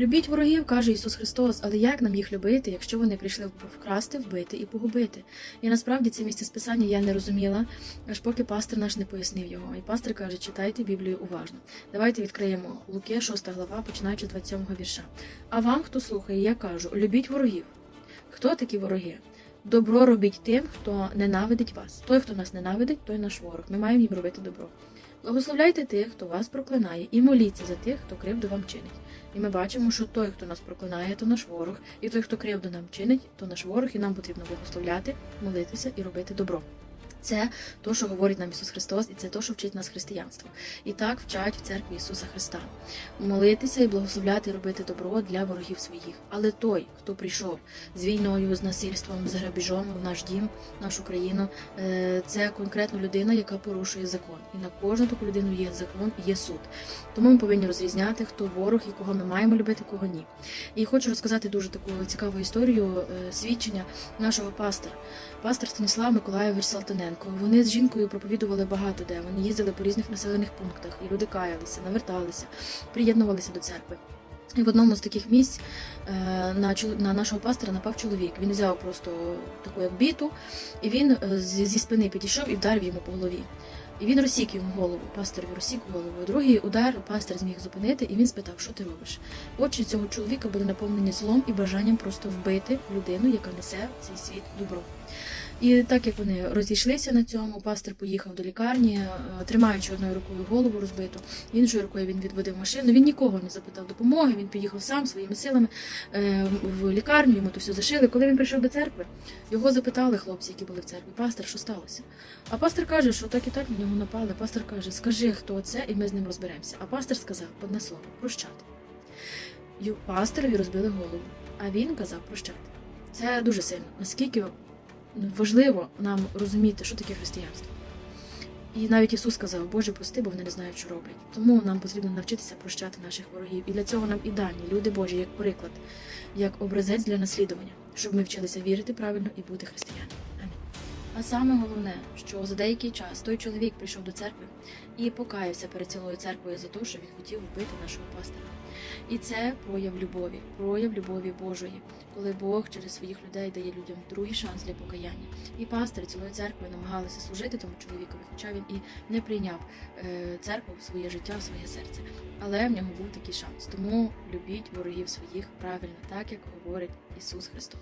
Любіть ворогів, каже Ісус Христос, але як нам їх любити, якщо вони прийшли вкрасти, вбити і погубити? І насправді це місце списання я не розуміла, аж поки пастор наш не пояснив його. І пастор каже, читайте Біблію уважно. Давайте відкриємо Луки, 6 глава, починаючи з 27 вірша. А вам, хто слухає, я кажу: любіть ворогів. Хто такі вороги? Добро робіть тим, хто ненавидить вас. Той, хто нас ненавидить, той наш ворог. Ми маємо їм робити добро. Благословляйте тих, хто вас проклинає, і моліться за тих, хто кривду вам чинить. І ми бачимо, що той, хто нас проклинає, то наш ворог, і той, хто кривду нам чинить, то наш ворог, і нам потрібно благословляти, молитися і робити добро. Це то, що говорить нам Ісус Христос, і це то, що вчить нас християнство. І так вчать в церкві Ісуса Христа. Молитися і благословляти, і робити добро для ворогів своїх. Але той, хто прийшов з війною, з насильством, з грабіжом в наш дім, в нашу країну, е, це конкретно людина, яка порушує закон. І на кожну таку людину є закон, і є суд. Тому ми повинні розрізняти, хто ворог і кого ми маємо любити, кого ні. І хочу розказати дуже таку цікаву історію е, свідчення нашого пастора. Пастор Станіслав Миколаєвич Салтаненко. Вони з жінкою проповідували багато де. Вони їздили по різних населених пунктах, і люди каялися, наверталися, приєднувалися до церкви. І в одному з таких місць е, на, на нашого пастора напав чоловік. Він взяв просто таку як біту, і він е, зі спини підійшов і вдарив йому по голові. І він розсік йому голову, пасторові розсік голову. Другий удар пастор зміг зупинити, і він спитав, що ти робиш. Очі цього чоловіка були наповнені злом і бажанням просто вбити людину, яка несе цей світ добро. І так як вони розійшлися на цьому, пастор поїхав до лікарні, е, тримаючи одною рукою голову розбиту, іншою рукою він відводив машину. Він нікого не запитав допомоги. Він поїхав сам своїми силами е, в лікарню. Йому то все зашили. Коли він прийшов до церкви, його запитали хлопці, які були в церкві, пастор, що сталося? А пастор каже, що так і так на нього напали. Пастор каже, скажи, хто це, і ми з ним розберемося. А пастор сказав одне слово прощати. Пасторові розбили голову, а він казав прощати. Це дуже сильно. Наскільки важливо нам розуміти, що таке християнство. І навіть Ісус сказав, Боже, прости, бо вони не знають, що роблять. Тому нам потрібно навчитися прощати наших ворогів. І для цього нам і дані, люди Божі, як приклад, як образець для наслідування, щоб ми вчилися вірити правильно і бути християнами. А саме головне, що за деякий час той чоловік прийшов до церкви і покаявся перед цілою церквою за те, що він хотів вбити нашого пастора. І це прояв любові, прояв любові Божої, коли Бог через своїх людей дає людям другий шанс для покаяння. І пастори цілої церкви намагалися служити тому чоловікові, хоча він і не прийняв е, церкву в своє життя, в своє серце. Але в нього був такий шанс. Тому любіть ворогів своїх правильно, так як говорить Ісус Христос.